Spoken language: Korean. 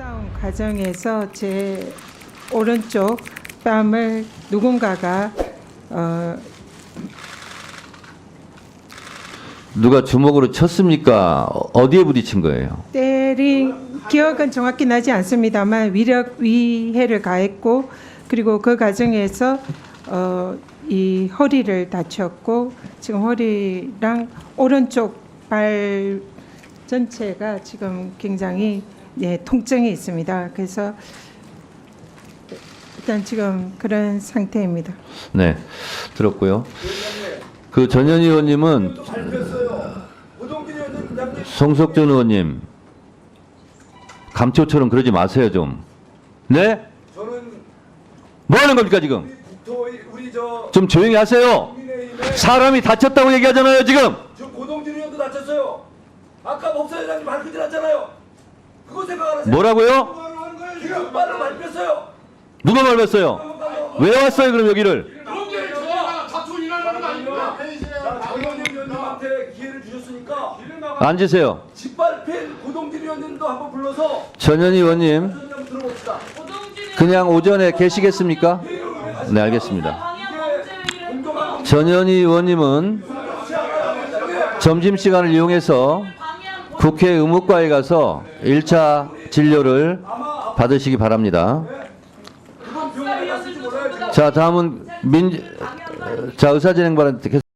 싸움 과정에서 제 오른쪽 뺨을 누군가가 어, 누가 주먹으로 쳤습니까? 어- 어디에 부딪힌 거예요? 때린 기억은 정확히 나지 않습니다만 위력 위해를 가했고 그리고 그 과정에서 어, 이 허리를 다쳤고 지금 허리랑 오른쪽 발 전체가 지금 굉장히 예, 통증이 있습니다. 그래서 일단 지금 그런 상태입니다. 네, 들었고요. 그 전현 의원님은. 오동길 의원님 부장님 송석준 의원님 감초처럼 그러지 마세요 좀. 네? 저는 뭐 하는 겁니까 지금? 좀 조용히 하세요. 사람이 다쳤다고 얘기하잖아요 지금. 저 고동길 의원도 다쳤어요. 아까 법사위원장님 발표지 났잖아요. 뭐라고요? 누가 밟았어요? 왜 왔어요 그럼 여기를? 일하는 거 아닙니까? 기회를 주셨으니까 앉으세요. 짓밟힌 고동길 의원님도 한번 불러서 전현 의원님 한번 들어봅시다. 그냥 오전에 계시겠습니까? 네 알겠습니다. 공정한 전현희 의원님은 점심시간을 이용해서 국회 의무과에 가서 1차 진료를 받으시기 바랍니다. 자, 다음은 민, 자, 의사진행반한테 계속